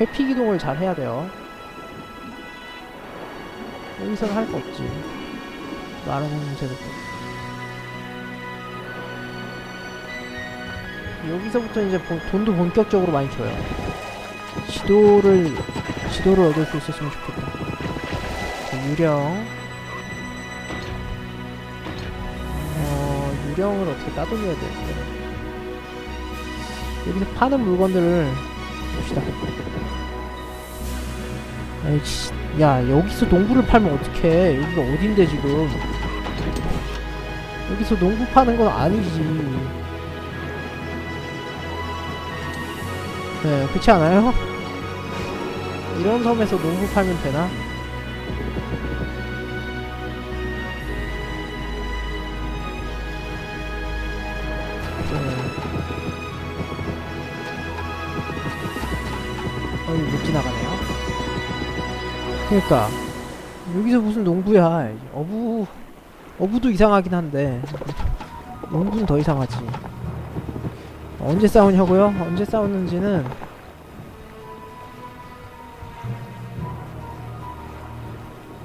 회피 기동을 잘 해야 돼요. 여기서는 할 거 없지. 말아먹는 제도. 여기서부터 이제 본- 돈도 본격적으로 많이 줘요. 지도를 지도를 얻을 수 있었으면 좋겠다. 자, 유령. 어 유령을 어떻게 따돌려야 되는데? 여기서 파는 물건들을 봅시다. 아이씨, 야 여기서 농구를 팔면 어떡해? 여기가 어딘데 지금? 여기서 농구 파는 건 아니지. 네, 그렇지 않아요? 이런 섬에서 농구 팔면 되나? 네. 어이 못 지나가네요. 그러니까 여기서 무슨 농구야? 어부 어부도 이상하긴 한데 농구는 더 이상하지. 언제 싸우냐고요? 언제 싸우는지는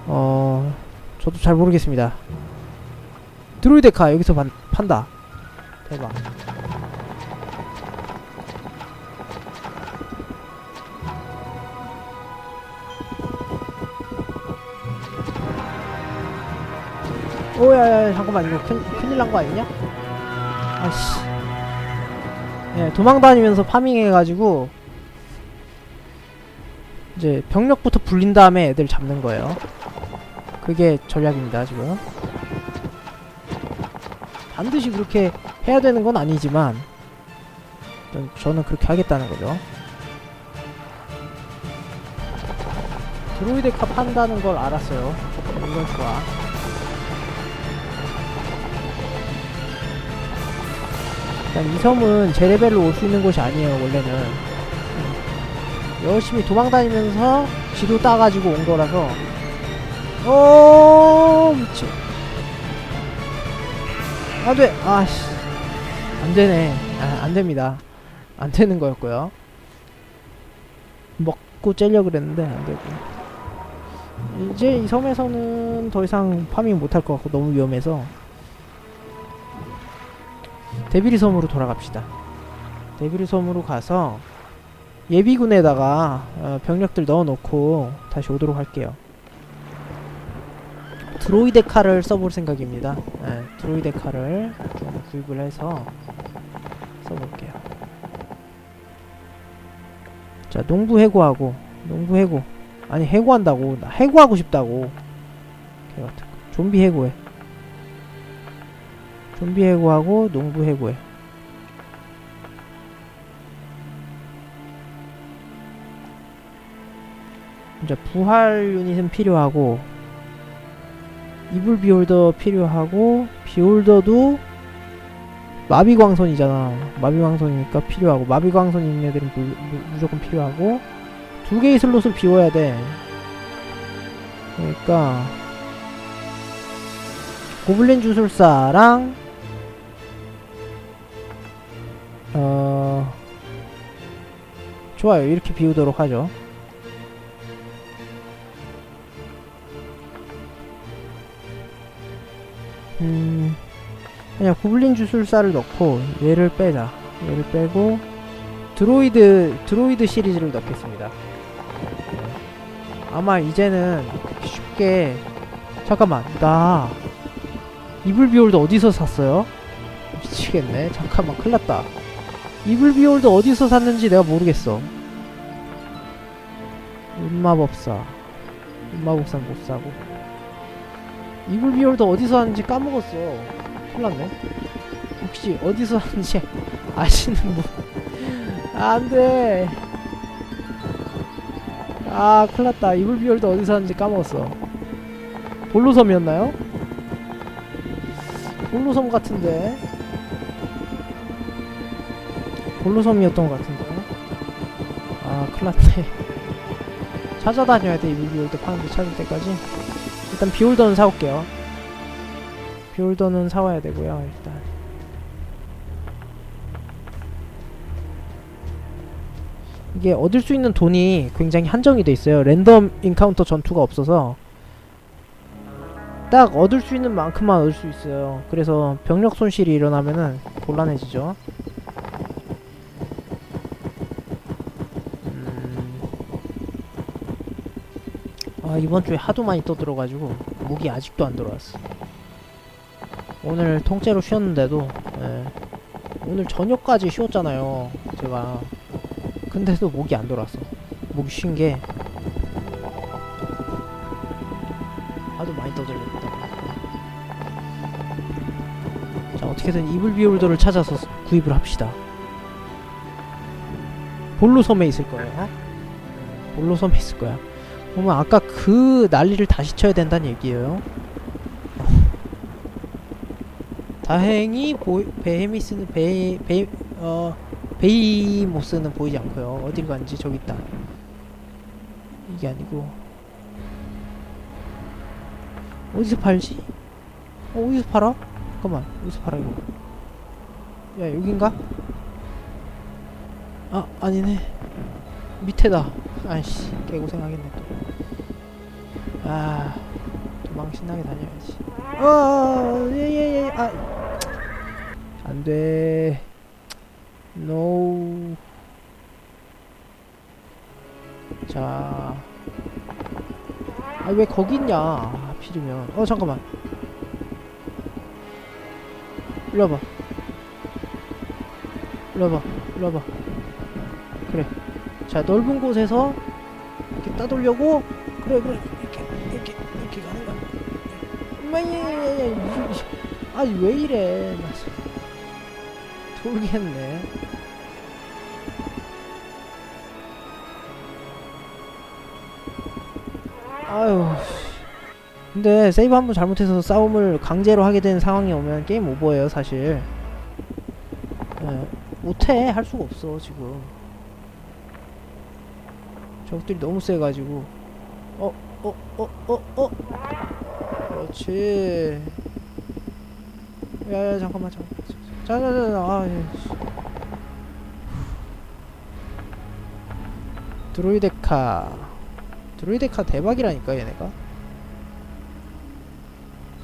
어 저도 잘 모르겠습니다. 드로이데카 여기서 반, 판다. 대박. 오야야 잠깐만 이거 큰, 큰일 난 거 아니냐? 아씨. 예 도망 다니면서 파밍해가지고 이제 병력부터 불린 다음에 애들 잡는 거예요. 그게 전략입니다 지금. 반드시 그렇게 해야 되는 건 아니지만 전- 저는 그렇게 하겠다는 거죠. 드로이데카 판다는 걸 알았어요. 이건 좋아 이 섬은 제 레벨로 올 수 있는 곳이 아니에요 원래는. 음. 열심히 도망다니면서 지도 따가지고 온 거라서. 오 미치 안돼. 아씨. 안되네. 아, 안됩니다. 안되는 거였고요. 먹고 째려 그랬는데 안되고. 이제 이 섬에서는 더 이상 파밍 못할 것 같고 너무 위험해서 데비리 섬으로 돌아갑시다. 데비리 섬으로 가서 예비군에다가 어, 병력들 넣어놓고 다시 오도록 할게요. 드로이데 카를 써볼 생각입니다. 네, 드로이데 카를 좀 구입을 해서 써볼게요. 자, 농부 해고하고 농부 해고 아니 해고한다고 나 해고하고 싶다고. 좀비 해고해. 좀비 해고하고 농부 해고해. 이제 부활 유닛은 필요하고 이불 비홀더 필요하고 비홀더도 마비광선이잖아. 마비광선이니까 필요하고 마비광선 있는 애들은 무, 무, 무조건 필요하고 두 개의 슬롯을 비워야 돼. 그러니까 고블린 주술사랑 어 좋아요. 이렇게 비우도록 하죠. 음 그냥 고블린 주술사를 넣고 얘를 빼자. 얘를 빼고 드로이드 드로이드 시리즈를 넣겠습니다. 네. 아마 이제는 쉽게 잠깐만 나 이불 비올드 어디서 샀어요? 미치겠네. 잠깐만 큰일 났다 이불 비올드 어디서 샀는지 내가 모르겠어. 운마법사. 운마법사는 못 사고. 이불 비올드 어디서 샀는지 까먹었어. 큰일 났네. 혹시 어디서 샀는지 아시는 분? 안 돼. 아 큰일 났다. 이불 비올드 어디서 샀는지 까먹었어. 볼로섬이었나요? 볼로섬 같은데 볼로섬이었던 것 같은데 아 큰일났네 찾아다녀야 돼이 비올더 파는데 찾을 때까지 일단 비올더는 사올게요 비올더는 사와야 되고요 일단 이게 얻을 수 있는 돈이 굉장히 한정이 돼 있어요. 랜덤 인카운터 전투가 없어서 딱 얻을 수 있는 만큼만 얻을 수 있어요. 그래서 병력 손실이 일어나면은 곤란해지죠. 아 이번 주에 하도 많이 떠들어가지고 무기 아직도 안 들어왔어. 오늘 통째로 쉬었는데도 예. 오늘 저녁까지 쉬었잖아요. 제가 근데도 목이 안 돌았어. 목이 쉰 게 하도 많이 떠들었다. 자 어떻게든 이블 비올더를 찾아서 구입을 합시다. 볼로 섬에 있을 거예요. 어? 볼로 섬에 있을 거야. 그러면 아까 그 난리를 다시 쳐야 된다는 얘기예요. 다행히 보, 베헤미스는 베, 베, 어, 베이모스는 보이지 않고요. 어딜 간지 저기 있다. 이게 아니고 어디서 팔지? 어, 어디서 팔아? 잠깐만 어디서 팔아 이거? 야 여긴가? 아 아니네 밑에다. 아이씨 개고생하겠네 또. 아 도망 신나게 다녀야지. 어, 예예 예. 아, 안 돼. No. 자. 아, 왜 거기 있냐? 하필이면. 어, 잠깐만. 일로 와봐. 일로 와봐. 일로 와봐. 그래. 자, 넓은 곳에서 이렇게 따돌려고. 그래, 그래. 마예 아니 왜 이래? 돌겠네. 아유 씨. 근데 세이브 한 번 잘못해서 싸움을 강제로 하게 되는 상황이 오면 게임 오버예요 사실. 예, 못해. 할 수가 없어 지금. 적들이 너무 세가지고. 어 어 어 어, 어. 그렇지. 야야 잠깐만 잠깐만. 자자자 아. 예. 드로이데카. 드로이데카 대박이라니까 얘네가.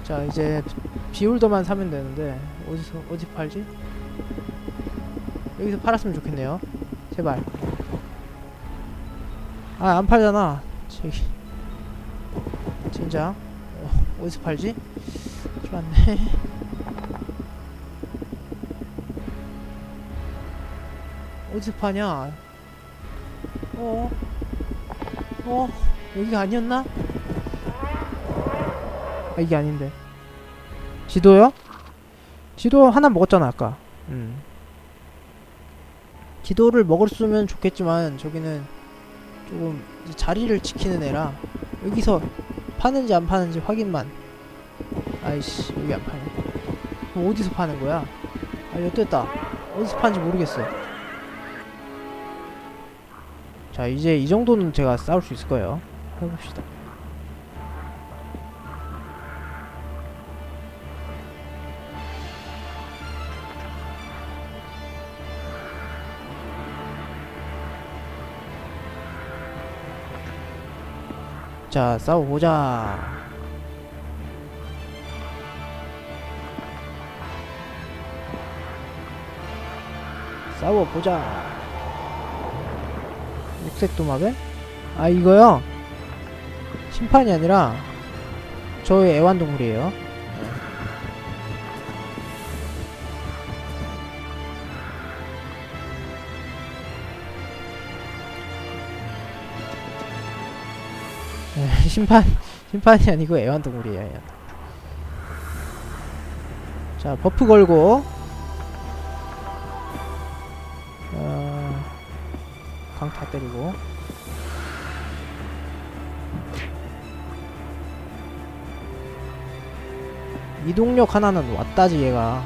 자 이제 비올더만 사면 되는데 어디서 어디 팔지? 여기서 팔았으면 좋겠네요. 제발. 아 안 팔잖아. 저기. 진짜. 어, 어디서 팔지? 났네. 어디서 파냐? 어? 어? 여기가 아니었나? 아, 이게 아닌데. 지도요? 지도 하나 먹었잖아, 아까. 음. 지도를 있으면 좋겠지만, 저기는 조금 자리를 지키는 애라, 여기서 파는지 안 파는지 확인만. 아이씨, 여기 안 파네. 그럼 어디서 파는 거야? 아, 여기 됐다. 어디서 파는지 모르겠어. 자, 이제 이 정도는 제가 싸울 수 있을 거예요. 해봅시다. 자, 싸워보자. 싸워보자. 육색 도마뱀? 아, 이거요? 심판이 아니라, 저의 애완동물이에요. 심판, 심판이 아니고 애완동물이에요. 애완동물. 자, 버프 걸고, 어, 강다 때리고. 이동력 하나는 왔다지 얘가.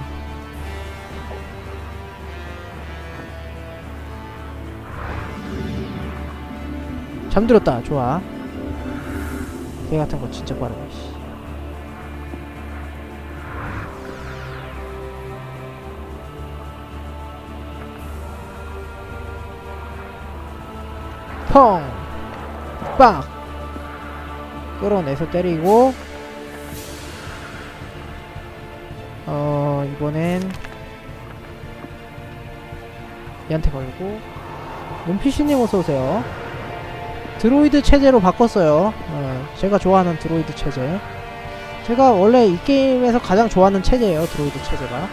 잠들었다. 좋아. 개 같은 거 진짜 빠르네. 씨. 펑! 빡! 끌어내서 때리고 어 이번엔 얘한테 걸고 눈피쉬님 어서오세요 드로이드 체제로 바꿨어요. 어, 제가 좋아하는 드로이드 체제. 제가 원래 이 게임에서 가장 좋아하는 체제예요 드로이드 체제가.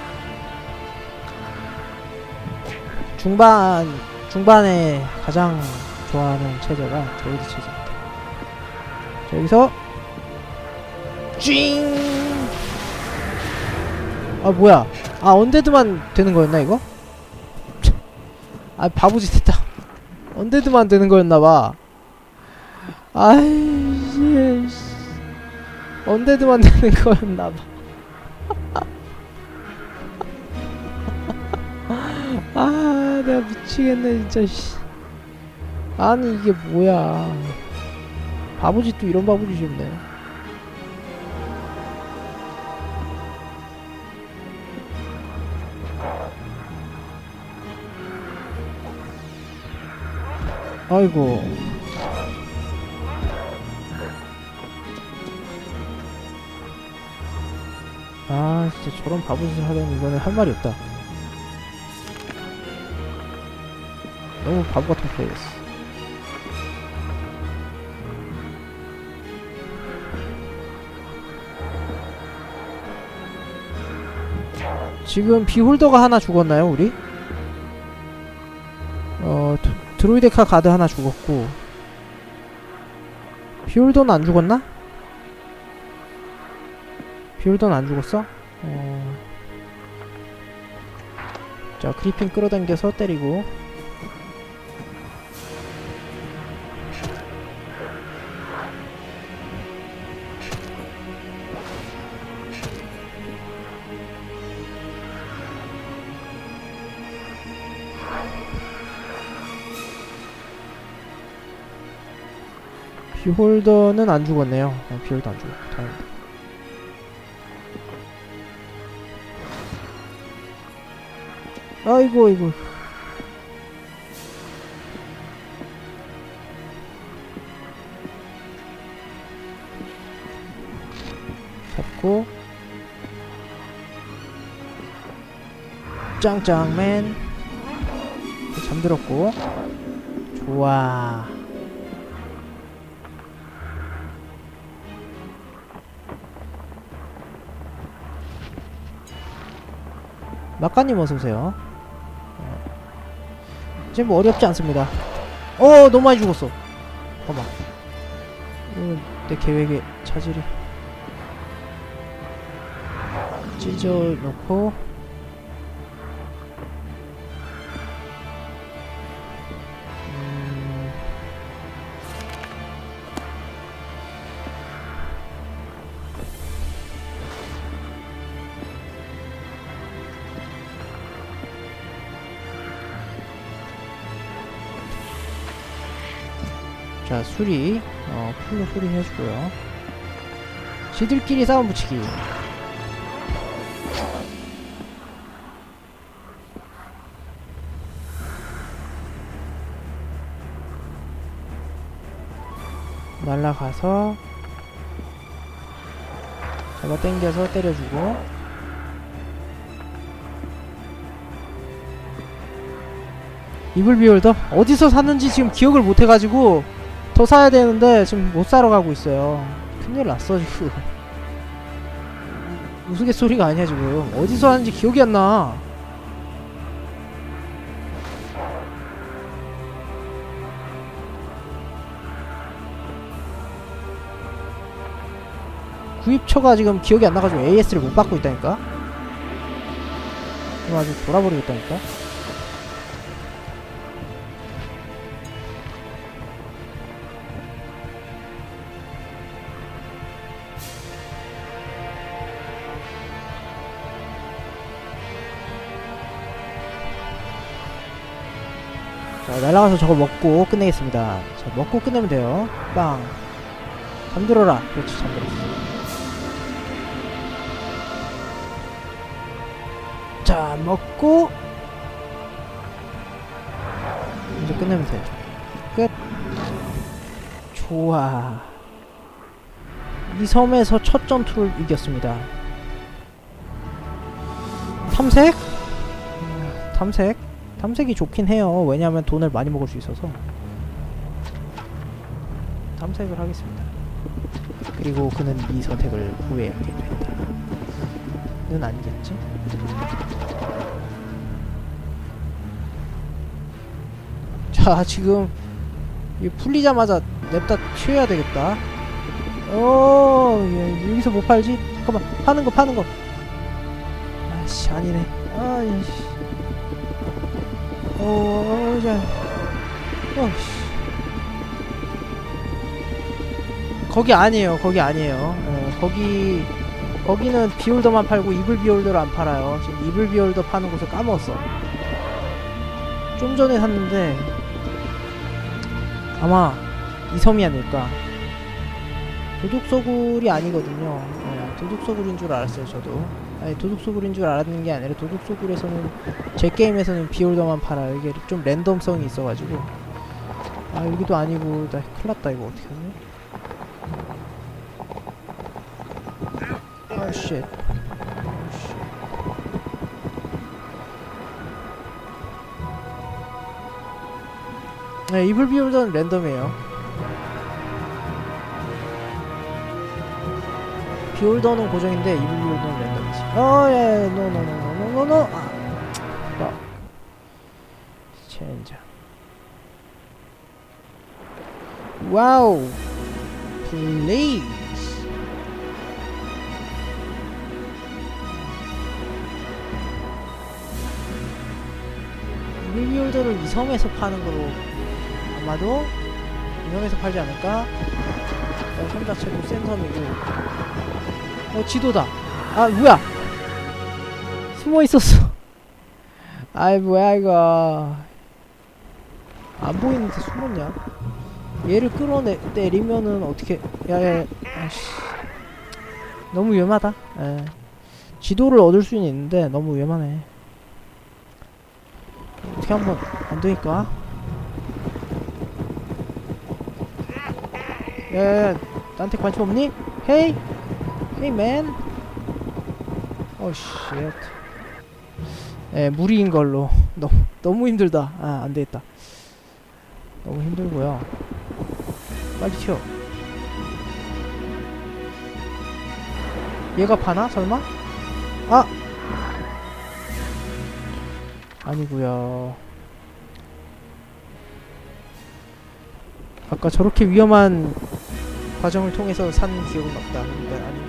중반 중반에 가장 좋아하는 체제가 드로이드 체제입니다. 자, 여기서 쥐잉! 아 뭐야? 아 언데드만 되는 거였나 이거? 아 바보짓 했다. 언데드만 되는 거였나봐 아이씨. 언데드만 되는 거였나봐. 아 내가 미치겠네 진짜 씨. 아니 이게 뭐야. 바보짓도 이런 바보짓이 없네. 아이고 아 진짜 저런 바보짓을 하려니 이거는 할 말이 없다 너무 바보 같은 플레이였어 지금 비홀더가 하나 죽었나요 우리? 어 드, 드로이데카 가드 하나 죽었고 비홀더는 안 죽었나? 비홀더는 안 죽었어? 어... 자 크리핑 끌어당겨서 때리고 비홀더는 안 죽었네요. 어, 비홀더 안 죽었고 다행이다. 아이고 아이고. 잡고. 짱짱맨. 잠들었고. 좋아. 막가님 어서오세요 지금 뭐 어렵지 않습니다. 어 너무 많이 죽었어. 봐봐. 이거 내 계획에 차질이. 찢어 놓고 수리 어 풀로 수리 해주고요. 지들끼리 싸움 붙이기. 날라가서 잡아 당겨서 때려주고. 이불 비올더 어디서 샀는지 지금 기억을 못 해가지고 더 사야 되는데 지금 못 사러 가고 있어요. 큰일 났어 지금. 우스갯소리가 아니야 지금. 어디서 하는지 기억이 안 나. 구입처가 지금 기억이 안 나가지고 AS를 못 받고 있다니까. 지금 아주 돌아버리겠다니까. 날아가서 저거 먹고 끝내겠습니다. 자, 먹고 끝내면 돼요. 빵. 잠들어라. 그렇지, 잠들었어. 자, 먹고. 이제 끝내면 돼. 끝. 좋아. 이 섬에서 첫 전투를 이겼습니다. 탐색? 음, 탐색? 탐색이 좋긴 해요. 왜냐하면 돈을 많이 먹을 수 있어서. 탐색을 하겠습니다. 그리고 그는 이 선택을 후회하게 된다. 는 아니겠지? 자, 지금 이 풀리자마자 냅다 튀어야 되겠다. 어, 예, 여기서 못 팔지? 잠깐만, 파는 거, 파는 거. 아씨, 아니네. 아이씨. 어, 어, 자. 어, 씨. 거기 아니에요. 거기 아니에요. 어, 거기 거기는 비올더만 팔고 이블 비올더를 안 팔아요. 지금 이블 비올더 파는 곳을 까먹었어. 좀 전에 샀는데 아마 이 섬이 아닐까. 도둑소굴이 아니거든요. 네, 도둑소굴인 줄 알았어요, 저도. 아니, 도둑소굴인 줄 알았는 게 아니라 도둑소굴에서는 제 게임에서는 비올더만 팔아요. 이게 좀 랜덤성이 있어가지고. 아 여기도 아니고 나 큰일났다 이거 어떡하지? 아 쉣. 아, 쉣. 네, 이블 비올더는 랜덤이에요. 비올더는 고정인데 이블 비올더는 랜덤이지. 어, 예, 예, 노 노 노 노 노 노 노. 아, 뭐. 젠장. 와우. 플레이즈. 이블비올더를 이 섬에서 파는 거로 아마도 이 섬에서 팔지 않을까? 섬 자체도 센 섬이고 어 지도다 아 뭐야? 숨어 있었어. 아이 뭐야 이거. 안 보이는데 숨었냐? 얘를 끌어내 내리면은 어떻게 야야 아씨. 너무 위험하다. 예. 지도를 얻을 수는 있는데 너무 위험하네. 어떻게 한번 안 되니까? 야야야 나한테 관심 없니? 헤이! 헤이 맨 오쉣 예 무리인 걸로. 너무 너무 힘들다. 아 안되겠다. 너무 힘들고요. 빨리 튀어. 얘가 파나? 설마? 아! 아니구요. 아까 저렇게 위험한 과정을 통해서 산 기억은 없다. 근데 거야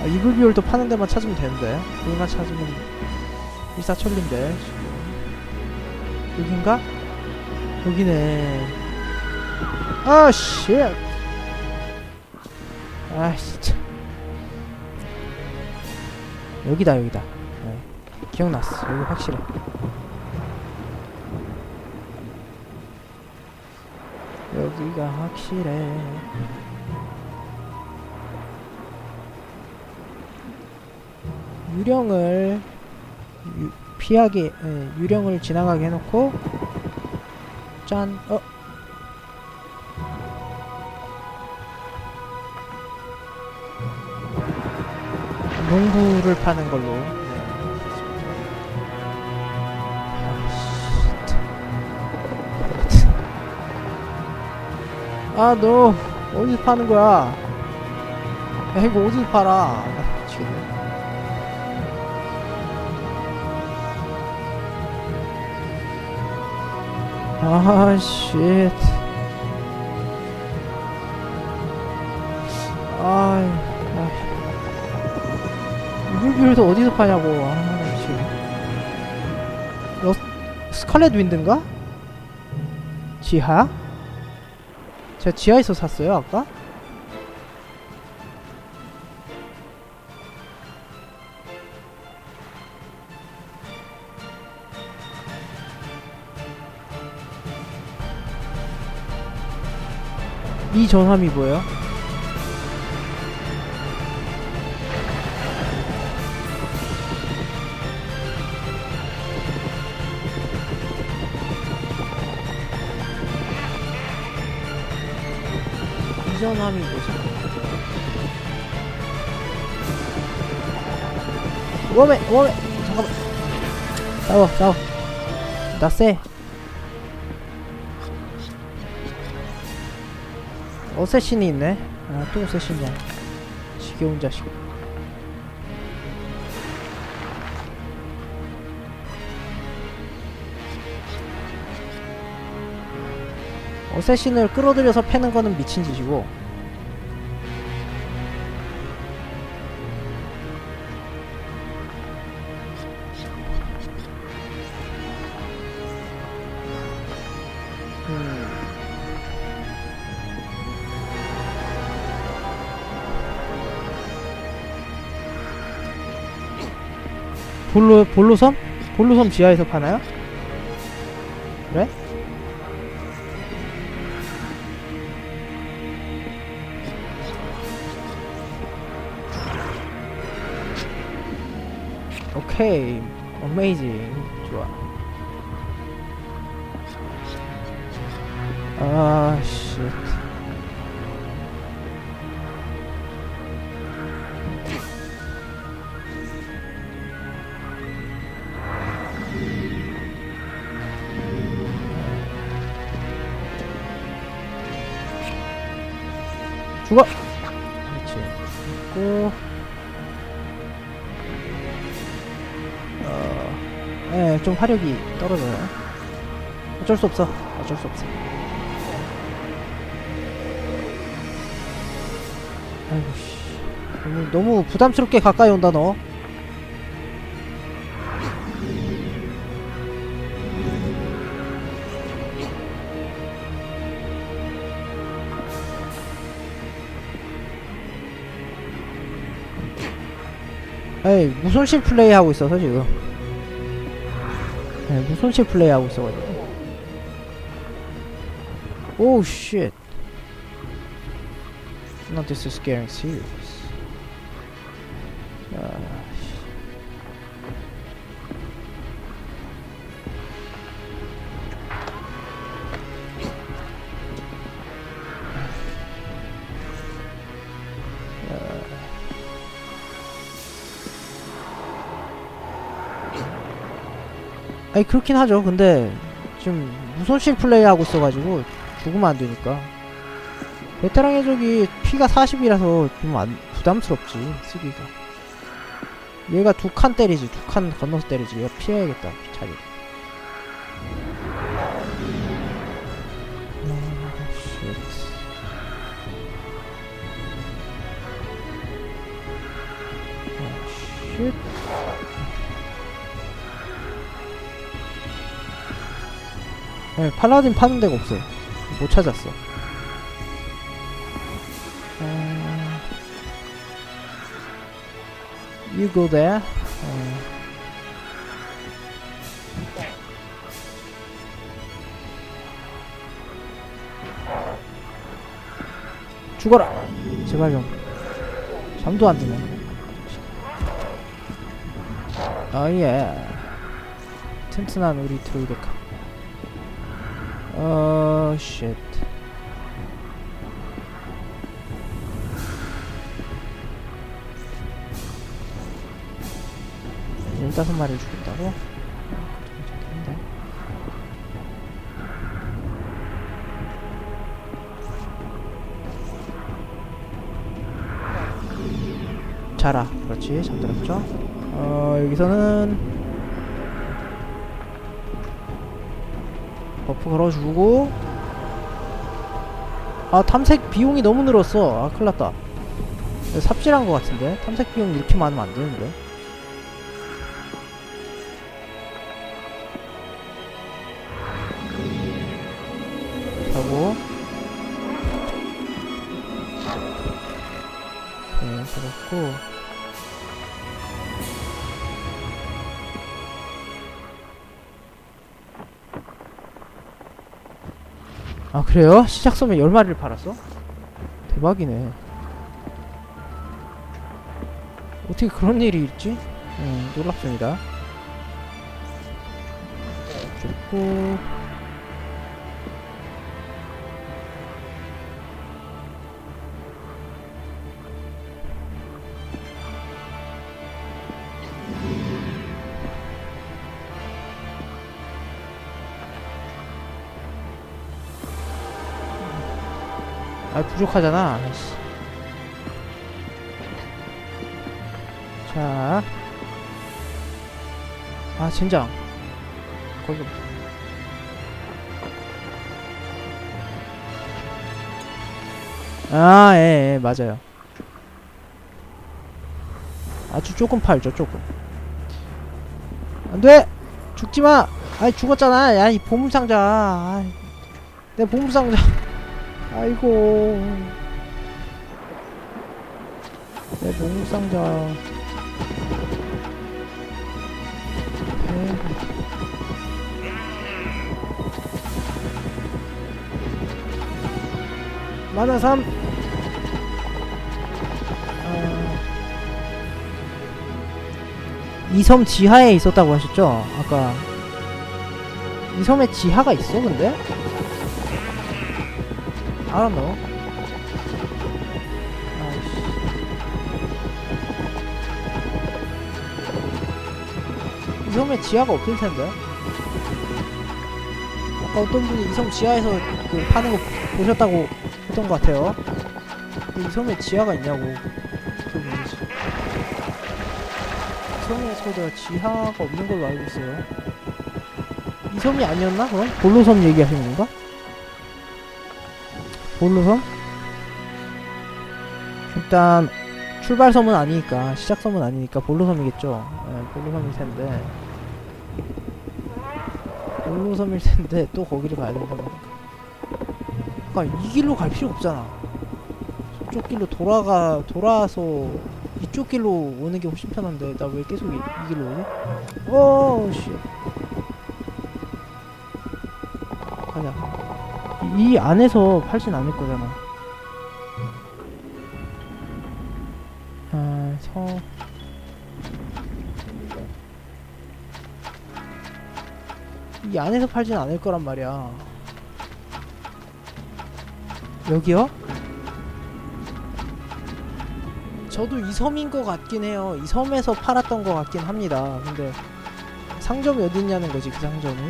아, 이불비올도 파는 데만 찾으면 되는데. 여기만 찾으면 일사천리인데 지금. 여긴가? 여기네. 아 쉣! 아 진짜. 여기다 여기다. 네. 기억났어. 여기 확실해. 여기가 확실해 유령을 유, 피하게 예, 유령을 지나가게 해놓고 짠 어? 농부를 파는 걸로 네. 아, 너 어디서 파는 거야? 야, 이거 어디서 팔아? 아, 쉣. 아이, 아. 이불비를 어디서 파냐고. 아, 미치겠네. 러, 스칼렛 윈드인가? 지하? 제가 지하에서 샀어요 아까? 이 전함이 뭐예요? 이 전함이 뭐지? 웜에 웜에 잠깐만 싸워 싸워 나쎄 어쌔신이 있네. 아또 어쌔신이야. 지겨운 자식. 어쌔신을 끌어들여서 패는 거는 미친 짓이고 볼로 볼로섬? 볼로섬 지하에서 파나요? 그래? 오케이 어메이징 좋아 아씨 죽어 그렇지 죽고 어, 예, 좀 화력이 떨어져요. 어쩔 수 없어. 어쩔 수 없어. 아이고 씨. 너무 너무 부담스럽게 가까이 온다 너. 에이 무손실 플레이 하고 있어서 지금. 네, 무손실 플레이 하고 있어가지고. 오우 쉣 Not this is getting serious 아, 아니 그렇긴 하죠. 근데 지금 무손실 플레이 하고 있어가지고 죽으면 안 되니까. 베테랑 해적이 피가 40이라서 좀 안, 부담스럽지 쓰기가. 얘가 두 칸 때리지 두 칸 건너서 때리지. 얘가 피해야겠다 자리 아, 쉣. 네, 팔라딘 파는 데가 없어요. 못 찾았어. 어... You go there. 어... 죽어라! 제발 좀. 잠도 안 드네. 아, 예. 튼튼한 우리 드로이드 카. 어, 쉣. 열다섯 마리를 죽인다고? 괜찮은데? 자라. 그렇지. 잠들었죠? 어, 여기서는 버프 걸어주고. 아 탐색 비용이 너무 늘었어. 아 큰일났다. 삽질한 것 같은데? 탐색 비용 이렇게 많으면 안 되는데? 사고. 네 그렇고 아 그래요? 시작 섬에 10마리를 팔았어? 대박이네 어떻게 그런 일이 있지? 음, 놀랍습니다 좋고 아 부족하잖아 아이씨. 자. 아 젠장 거기 아, 예, 예, 맞아요. 아주 조금 팔죠, 조금. 안 돼! 죽지 마! 아이, 죽었잖아. 야, 이 보물상자. 아이, 내 보물상자. 아이고. 내 보물상자. 에이. 만화 3. 이섬 지하에 있었다고 하셨죠? 아까 이 섬에 지하가 있어 근데? I don't know. 아이씨. 이 섬에 지하가 없을 텐데. 아까 어떤 분이 이 섬 지하에서 그 파는 거 보셨다고 했던 것 같아요. 이 섬에 지하가 있냐고. 이 섬에서 내가 지하가 없는 걸로 알고 있어요. 이 섬이 아니었나 그럼? 볼로섬 얘기하시는 건가? 볼로섬? 일단 출발섬은 아니니까 시작섬은 아니니까 볼로섬이겠죠. 네, 볼로섬일 텐데 볼로섬일 텐데 또 거기를 가야 된다고 하니까. 그러니까 이 길로 갈 필요 없잖아. 저쪽 길로 돌아가 돌아서 이쪽 길로 오는 게 훨씬 편한데 나 왜 계속 이, 이 길로 오지? 오 씨. 가자. 이, 이 안에서 팔진 않을 거잖아. 아, 서. 이 안에서 팔진 않을 거란 말이야. 여기요? 저도 이 섬인 것 같긴 해요. 이 섬에서 팔았던 것 같긴 합니다. 근데 상점이 어디 있냐는 거지 그 상점이.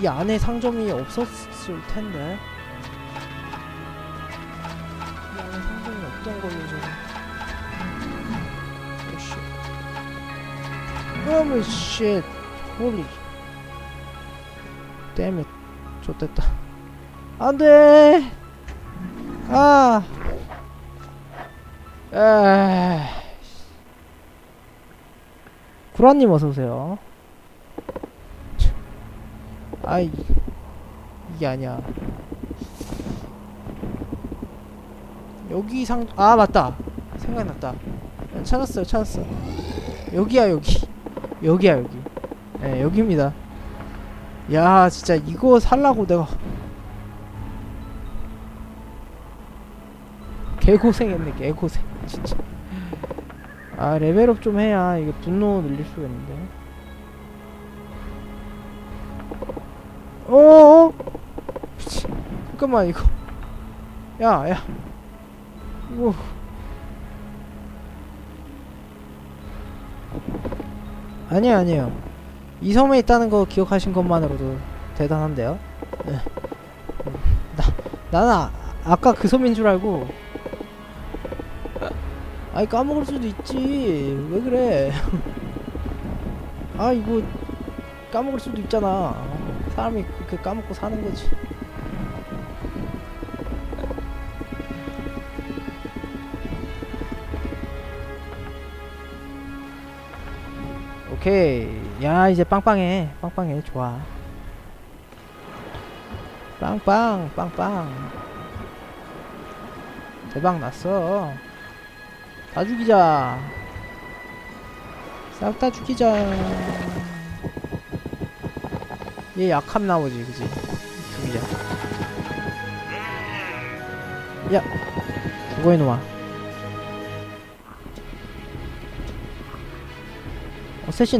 이 안에 상점이 없었을 텐데. 이 안에 상점이 없던 걸로 저는. 오씨. 어머 쉣. 홀리. 땜에 좋됐다. 안 돼. 아. 에. 구라님 어서 오세요. 아이 이게 아니야. 여기 상 아 맞다. 생각났다. 찾았어요 찾았어. 여기야 여기. 여기야 여기. 예 여기입니다. 야 진짜 이거 살라고 내가. 개고생했네 개고생. 진짜. 아 레벨업 좀 해야 이게 분노 늘릴 수가 있는데 어어 미친. 잠깐만 이거. 야야. 이거 아니에요 아니에요. 이 섬에 있다는 거 기억하신 것만으로도 대단한데요? 네. 나, 나는 아, 아까 그 섬인 줄 알고. 아이 까먹을 수도 있지. 왜 그래? 아 이거 까먹을 수도 있잖아 사람이 그렇게 까먹고 사는 거지. 오케이. 야 이제 빵빵해. 빵빵해. 좋아. 빵빵 빵빵. 대박 났어. 다 죽이자. 싹 다 죽이자 얘 약함 나오지 그지? 죽이자 야 죽어 이놈아. 어쌔신